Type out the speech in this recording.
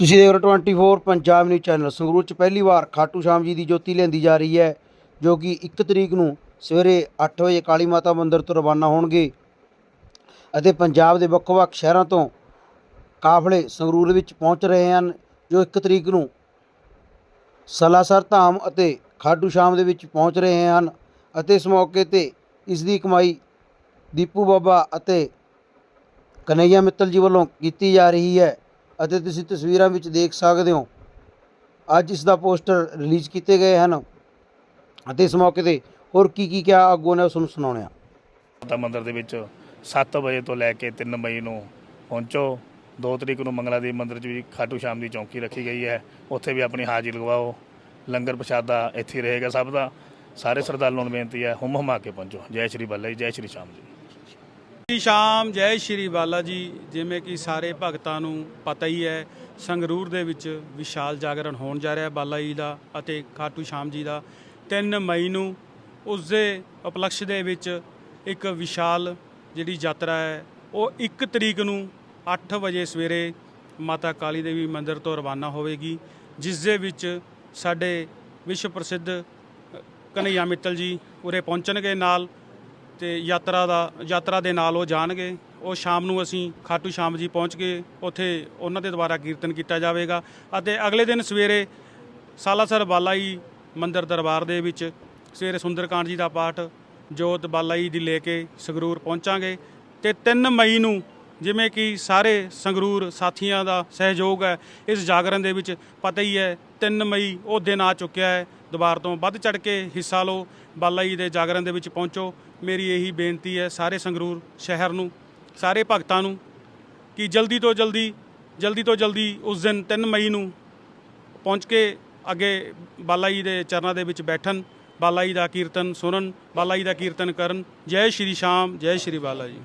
ਤੁਸੀਂ ਦੇਖ ਰਹੇ ਹੋ 24 ਪੰਜਾਬ ਨਿਊਜ਼ ਚੈਨਲ ਸੰਗਰੂਰ ਚ ਪਹਿਲੀ ਵਾਰ ਖਾਟੂ ਸ਼ਾਮ ਜੀ ਦੀ ਜੋਤੀ ਲੈਂਦੀ ਜਾ ਰਹੀ ਹੈ, ਜੋ ਕਿ 1 ਤਰੀਕ ਨੂੰ ਸਵੇਰੇ 8 ਵਜੇ ਕਾਲੀ ਮਾਤਾ ਮੰਦਿਰ ਤੋਂ ਰਵਾਨਾ ਹੋਣਗੇ ਅਤੇ ਪੰਜਾਬ ਦੇ ਵੱਖ-ਵੱਖ ਸ਼ਹਿਰਾਂ ਤੋਂ ਕਾਫਲੇ ਸੰਗਰੂਰ ਵਿੱਚ ਪਹੁੰਚ ਰਹੇ ਹਨ, ਜੋ 1 ਤਰੀਕ ਨੂੰ ਸਲਾਸਰ ਧਾਮ ਅਤੇ ਖਾਟੂ ਸ਼ਾਮ ਦੇ ਵਿੱਚ ਪਹੁੰਚ ਰਹੇ ਹਨ ਅਤੇ ਇਸ ਮੌਕੇ ਤੇ ਇਸ ਦੀ ਕਮਾਈ ਦੀਪੂ ਬਾਬਾ ਅਤੇ ਕਨਈਆ ਮਿੱਤਲ ਜੀ ਵੱਲੋਂ ਕੀਤੀ ਜਾ ਰਹੀ ਹੈ। ਅਤੇ ਤੁਸੀਂ ਤਸਵੀਰਾਂ ਵਿੱਚ ਦੇਖ ਸਕਦੇ ਹੋ, ਅੱਜ ਇਸ ਦਾ ਪੋਸਟਰ ਰਿਲੀਜ਼ ਕੀਤੇ ਗਏ ਹਨ ਅਤੇ ਇਸ ਮੌਕੇ ਤੇ ਹੋਰ ਕੀ ਕੀ ਕਿਹਾ ਆਗੂ ਨੇ ਉਸ ਨੂੰ ਸੁਣਾਉਣਿਆ ਮਾਤਾ ਮੰਦਰ ਦੇ ਵਿੱਚ 7 ਵਜੇ ਤੋਂ ਲੈ ਕੇ 3 ਮਈ ਨੂੰ ਪਹੁੰਚੋ। 2 ਤਰੀਕ ਨੂੰ ਮੰਗਲਾ ਦੇਵੀ ਮੰਦਰ 'ਚ ਵੀ ਖਾਟੂ ਸ਼ਾਮ ਦੀ ਚੌਂਕੀ ਰੱਖੀ ਗਈ ਹੈ। ਉੱਥੇ ਵੀ ਆਪਣੀ ਹਾਜ਼ਰੀ ਲਗਵਾਓ। ਲੰਗਰ ਪ੍ਰਸ਼ਾਦਾ ਇੱਥੇ ਹੀ ਰਹੇਗਾ ਸਭ ਦਾ। ਸਾਰੇ ਸ਼ਰਧਾਲੂਆਂ ਨੂੰ ਬੇਨਤੀ ਹੈ ਹੁਮ ਹੁਮਾ ਕੇ ਪਹੁੰਚੋ। ਜੈ ਸ਼੍ਰੀ ਬੱਲਾ ਜੀ ਜੈ ਸ਼੍ਰੀ ਸ਼ਾਮ ਜੀ। ਸ਼੍ਰੀ ਸ਼ਾਮ ਜੈ ਸ਼੍ਰੀ ਬਾਲਾ ਜੀ, ਜਿਵੇਂ ਕਿ ਸਾਰੇ ਭਗਤਾਂ ਨੂੰ ਪਤਾ ਹੀ ਹੈ, ਸੰਗਰੂਰ ਦੇ ਵਿੱਚ ਵਿਸ਼ਾਲ ਜਾਗਰਣ ਹੋਣ ਜਾ ਰਿਹਾ ਬਾਲਾ ਜੀ ਦਾ ਅਤੇ ਖਾਟੂ ਸ਼ਾਮ ਜੀ ਦਾ। 3 ਮਈ ਨੂੰ ਉਸ ਦੇ ਉਪਲਕਸ਼ ਦੇ ਵਿੱਚ ਇੱਕ ਵਿਸ਼ਾਲ ਜਿਹੜੀ ਯਾਤਰਾ ਹੈ, ਉਹ 1 ਤਰੀਕ ਨੂੰ 8 ਵਜੇ ਸਵੇਰੇ ਮਾਤਾ ਕਾਲੀ ਦੇਵੀ ਮੰਦਿਰ ਤੋਂ ਰਵਾਨਾ ਹੋਵੇਗੀ, ਜਿਸ ਦੇ ਵਿੱਚ ਸਾਡੇ ਵਿਸ਼ਵ ਪ੍ਰਸਿੱਧ ਕਨਈਆ ਮਿੱਤਲ ਜੀ ਉਰੇ ਪਹੁੰਚਣਗੇ ਨਾਲ। ਤੇ ਯਾਤਰਾ ਦਾ, ਯਾਤਰਾ ਦੇ ਨਾਲ ਉਹ ਜਾਣਗੇ। ਉਹ ਸ਼ਾਮ ਨੂੰ ਅਸੀਂ ਖਾਟੂ ਸ਼ਾਮ ਜੀ ਪਹੁੰਚ ਕੇ ਉੱਥੇ ਉਹਨਾਂ ਦੇ ਦੁਆਰਾ ਕੀਰਤਨ ਕੀਤਾ ਜਾਵੇਗਾ ਅਤੇ ਅਗਲੇ ਦਿਨ ਸਵੇਰੇ ਸਾਲਾਸਰ ਬਾਲਾ ਜੀ ਮੰਦਿਰ ਦਰਬਾਰ ਦੇ ਵਿੱਚ ਸਵੇਰੇ ਸੁੰਦਰਕਾਂਡ ਜੀ ਦਾ ਪਾਠ, ਜੋਤ ਬਾਲਾ ਜੀ ਦੀ ਲੈ ਕੇ ਸੰਗਰੂਰ ਪਹੁੰਚਾਂਗੇ ਤੇ 3 ਮਈ ਨੂੰ ਜਿਵੇਂ ਕਿ ਸਾਰੇ ਸੰਗਰੂਰ ਸਾਥੀਆਂ ਦਾ ਸਹਿਯੋਗ ਹੈ, ਇਸ ਜਾਗਰਣ ਦੇ ਵਿੱਚ ਪਤਾ ਹੀ ਹੈ 3 ਮਈ ਉਹ ਦਿਨ ਆ ਚੁੱਕਿਆ ਹੈ। ਦੁਬਾਰ ਤੋਂ ਵੱਧ ਚੜ ਕੇ ਹਿੱਸਾ ਲਓ। ਬਾਲਾ ਜੀ ਦੇ ਜਾਗਰਣ ਦੇ ਵਿੱਚ ਪਹੁੰਚੋ। ਮੇਰੀ ਇਹੀ ਬੇਨਤੀ ਹੈ ਸਾਰੇ ਸੰਗਰੂਰ ਸ਼ਹਿਰ ਨੂੰ, ਸਾਰੇ ਭਗਤਾਂ ਨੂੰ, ਕਿ ਜਲਦੀ ਤੋਂ ਜਲਦੀ ਜਲਦੀ ਤੋਂ ਜਲਦੀ ਉਸ ਦਿਨ 3 ਮਈ ਨੂੰ ਪਹੁੰਚ ਕੇ ਅੱਗੇ ਬਾਲਾ ਜੀ ਦੇ ਚਰਨਾਂ ਦੇ ਵਿੱਚ ਬੈਠਣ, ਬਾਲਾ ਜੀ ਦਾ ਕੀਰਤਨ ਸੁਣਨ, ਬਾਲਾ ਜੀ ਦਾ ਕੀਰਤਨ ਕਰਨ। ਜੈ ਸ਼੍ਰੀ ਸ਼ਾਮ, ਜੈ ਸ਼੍ਰੀ ਬਾਲਾ ਜੀ।